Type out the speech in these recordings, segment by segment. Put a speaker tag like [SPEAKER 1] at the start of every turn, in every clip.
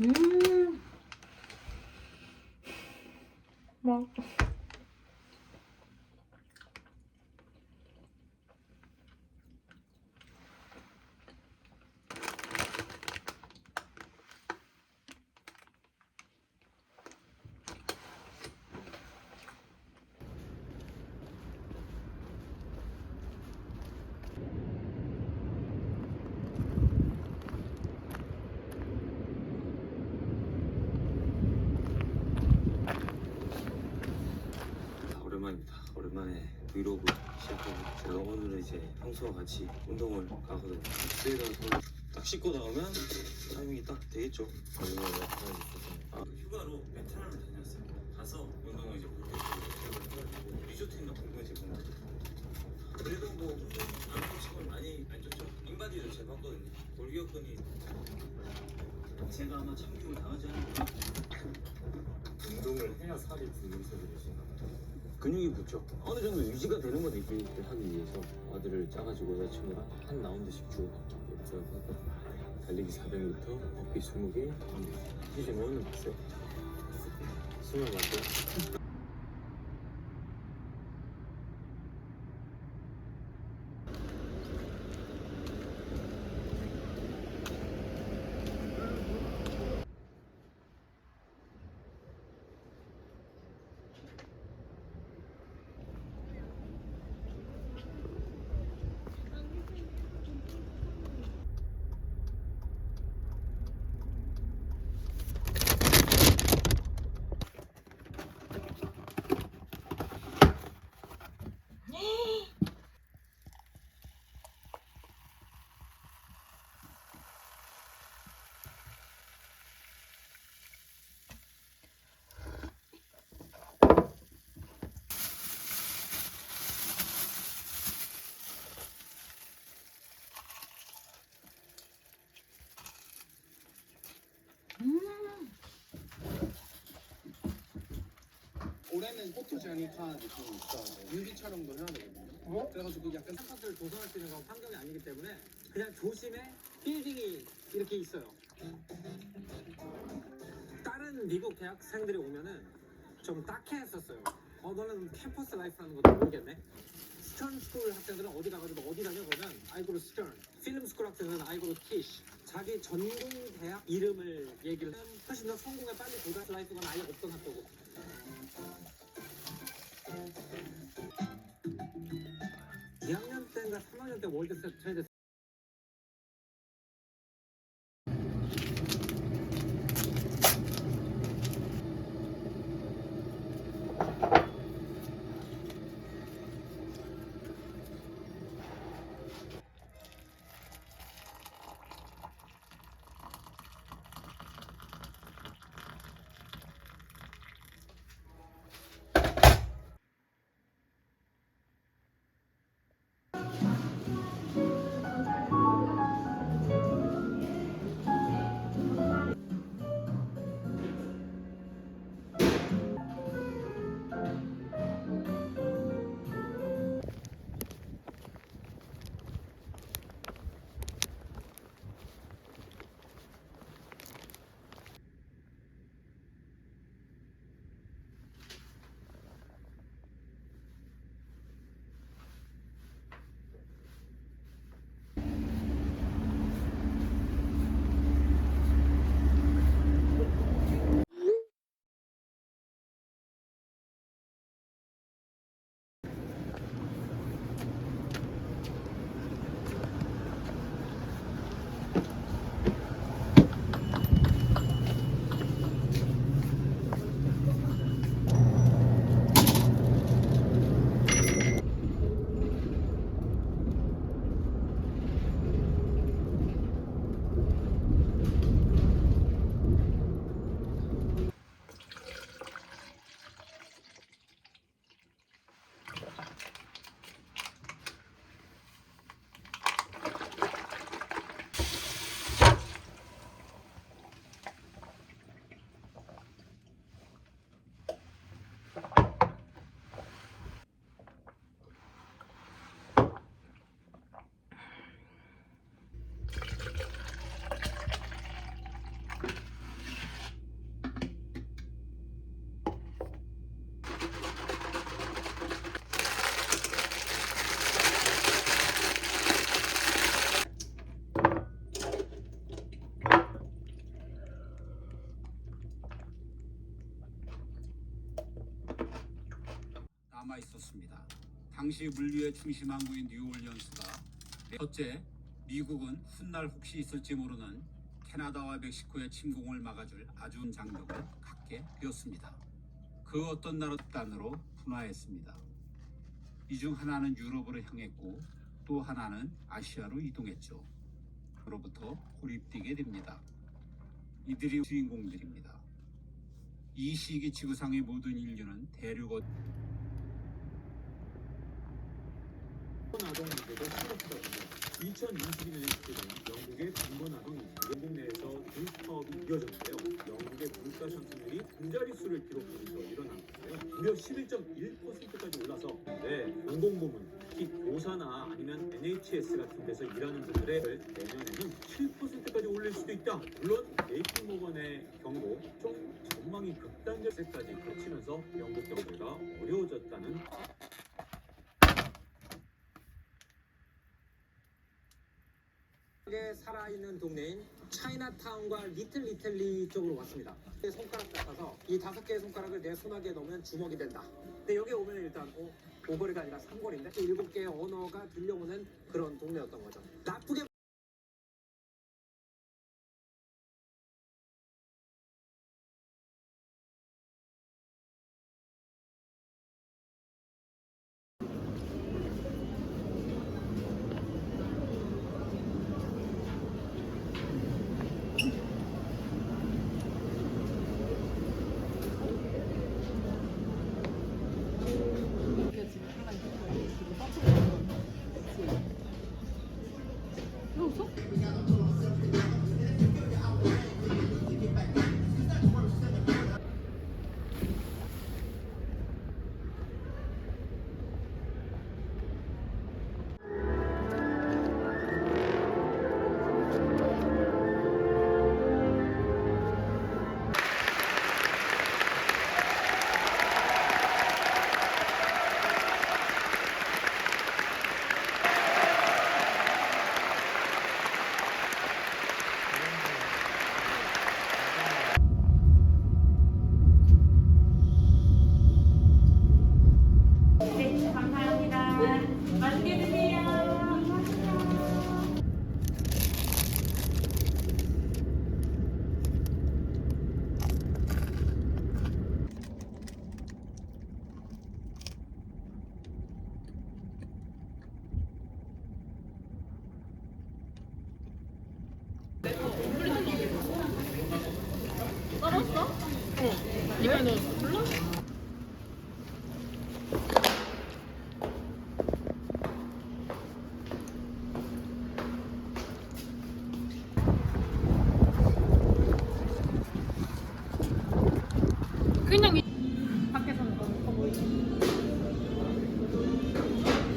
[SPEAKER 1] 음. 맛있다.
[SPEAKER 2] 아, 오랜만에 브이로그 시작하고 제가 오늘은 이제 평소와 같이 운동을 가거든요. 집에 가서 딱 씻고 나오면 타이밍이 딱 되겠죠. 아, 휴가로 베트남을 다녔어요. 가서 운동을 이제 못했고 리조트 있는 운동을 제가 못 그래도 뭐 운동 안 하고 치고는 많이 안 쪘죠. 인바디도 잘 봤거든요. 골격근이 제가 아마 참교육 당하지 않을까.
[SPEAKER 3] 운동을 해야 살이 붙는 소리이신가
[SPEAKER 2] 근육이 붙죠. 어느 정도 유지가 되는 건 있기 하기 위해서 아들을 짜가지고 여자친구랑 한 라운드씩 주고 그래서 달리기 400m, 걷기 20개, 시즌 1은 봤어요. 스물 맞죠?
[SPEAKER 4] 올해는 포토제니카 느낌이 있어. 뮤비 촬영도 해야 되거든요. 그래가지고 약간
[SPEAKER 5] 캠퍼스를 조성할 수 있는 건 환경이 아니기 때문에 그냥 조심해 빌딩이 이렇게 있어요. 다른 미국 대학생들이 오면은 좀 딱해 했었어요. 어 너는 캠퍼스 라이프라는 것도 모르겠네. 스턴 스쿨 학생들은 어디 가가지고 어디 다녀 그러면 아이고로 스턴. 필름 스쿨 학생들은 아이고로 티쉬. 자기 전공 대학 이름을 얘기를 하면 훨씬 더 성공에 빨리 도달 라이프가 아예 없던 학교고. 때인가 3학년 때 월드 트레이드
[SPEAKER 6] 당시 물류의 중심 항구인 뉴올리언스가 첫째, 미국은 훗날 혹시 있을지 모르는 캐나다와 멕시코의 침공을 막아줄 아주 장벽을 갖게 되었습니다. 그 어떤 나라 단으로 분화했습니다. 이 중 하나는 유럽으로 향했고 또 하나는 아시아로 이동했죠. 그로부터 고립되게 됩니다. 이들이 주인공들입니다. 이 시기 지구상의 모든 인류는 대륙 어
[SPEAKER 3] 2021년에 시작된 영국의 반번아동이 영국 내에서 등파업이 이어졌는데요. 영국의 물가 상승률이 두 자릿수를 기록하면서 일어났는데요. 무려 11.1%까지 올라서 네, 공공부문, 특히 교사나 아니면 NHS 같은 데서 일하는 분들의 내년에는 7%까지 올릴 수도 있다. 물론 JP모건의 경고 좀 전망이 극단적 세까지 거치면서 영국 경제가 어려워졌다는
[SPEAKER 5] 게 살아있는 동네인 차이나타운과 리틀 리틀리 쪽으로 왔습니다. 내 손가락 같아서 이 다섯 개의 손가락을 내 손아귀에 넣으면 주먹이 된다. 근데 여기 오면 일단 어, 오거리가 아니라 삼거리인데 일곱 개의 언어가 들려오는 그런 동네였던 거죠. 나쁘게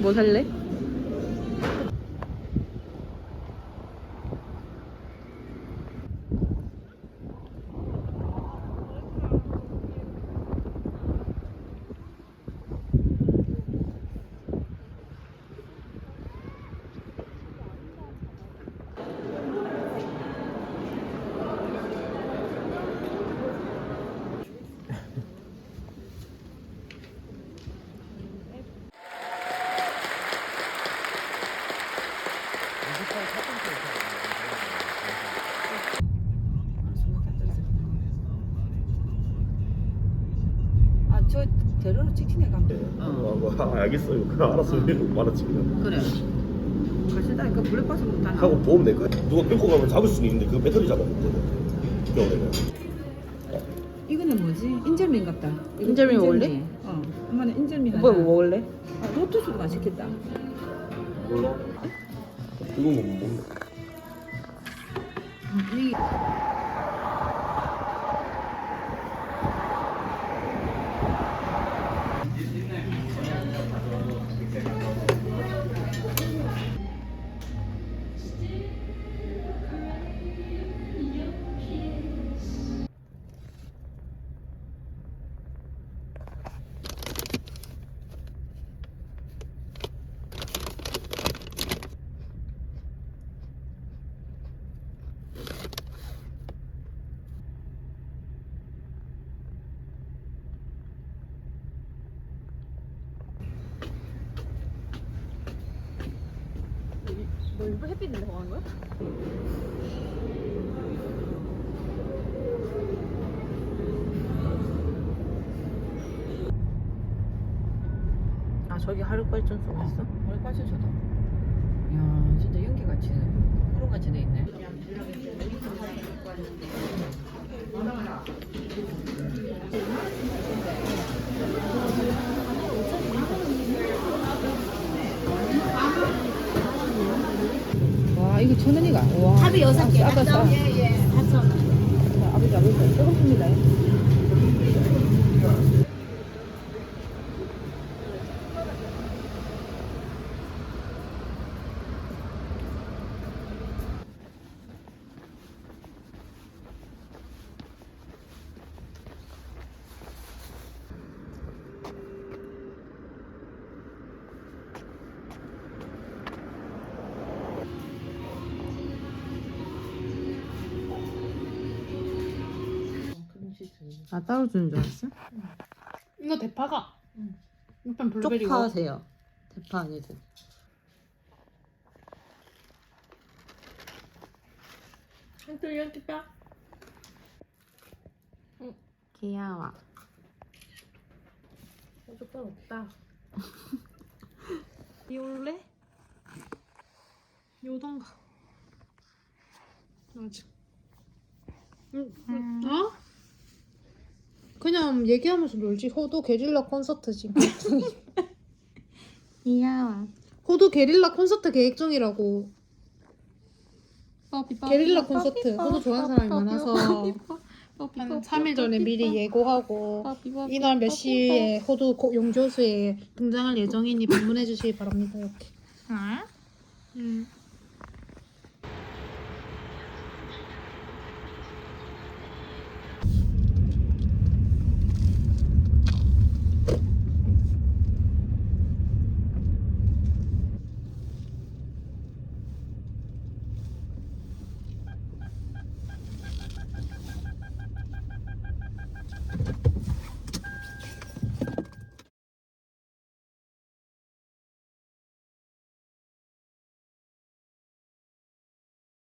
[SPEAKER 7] 뭐 살래? 아, 저 직진해 가면 돼. 어.
[SPEAKER 8] 아, 알겠어요. 그 알았어요. 말았지만
[SPEAKER 7] 그래. 가시다 그 블랙박스 못 하나.
[SPEAKER 8] 하고 보험 내 거. 누가 끊고 가면 잡을 수는 있는데 그 배터리 잡아야 되거든. 겨울에는.
[SPEAKER 7] 이거는 뭐지? 인절미 같다. 이거
[SPEAKER 9] 인절미 먹을래?
[SPEAKER 7] 어. 엄마는 인절미 하나.
[SPEAKER 9] 뭐, 뭐 먹을래?
[SPEAKER 7] 아, 로투스도 맛있겠다.
[SPEAKER 8] 몰라. 그건 뭐 먹는
[SPEAKER 7] 이
[SPEAKER 9] 있는데 뭐 하는 거야?
[SPEAKER 7] 아 저기 하루까지 전소가 있어? 하루까지 전소다. 야 진짜 연기같이 구름같이 돼 있네. 이거 천 원이가? 와.
[SPEAKER 9] 합이 여섯 개.
[SPEAKER 7] 싸다 싸.
[SPEAKER 9] 예예. 4천 원.
[SPEAKER 7] 아버지 아버지 조금 줍니다. 아 따로 주는 줄 알았어?
[SPEAKER 9] 이거 대파가. 일단 블루베리고.
[SPEAKER 7] 쪽파세요. 대파?
[SPEAKER 9] 한줄 이렇게 딱.
[SPEAKER 7] 귀여워.
[SPEAKER 9] 조금 없다. 이 올래? 요던가. 아직. 응, 응. 어? 그냥 얘기하면서 놀지. 호두 게릴라 콘서트 지금 계획 중이.
[SPEAKER 7] 귀여워.
[SPEAKER 9] 호두 게릴라 콘서트 계획 중이라고. 게릴라 콘서트. 호두 좋아하는 사람이 많아서 한 3일 전에 미리 예고하고 이날 몇 시에 호두 고- 용조수에 등장할 예정이니 방문해 주시기 바랍니다. 이렇게. 응.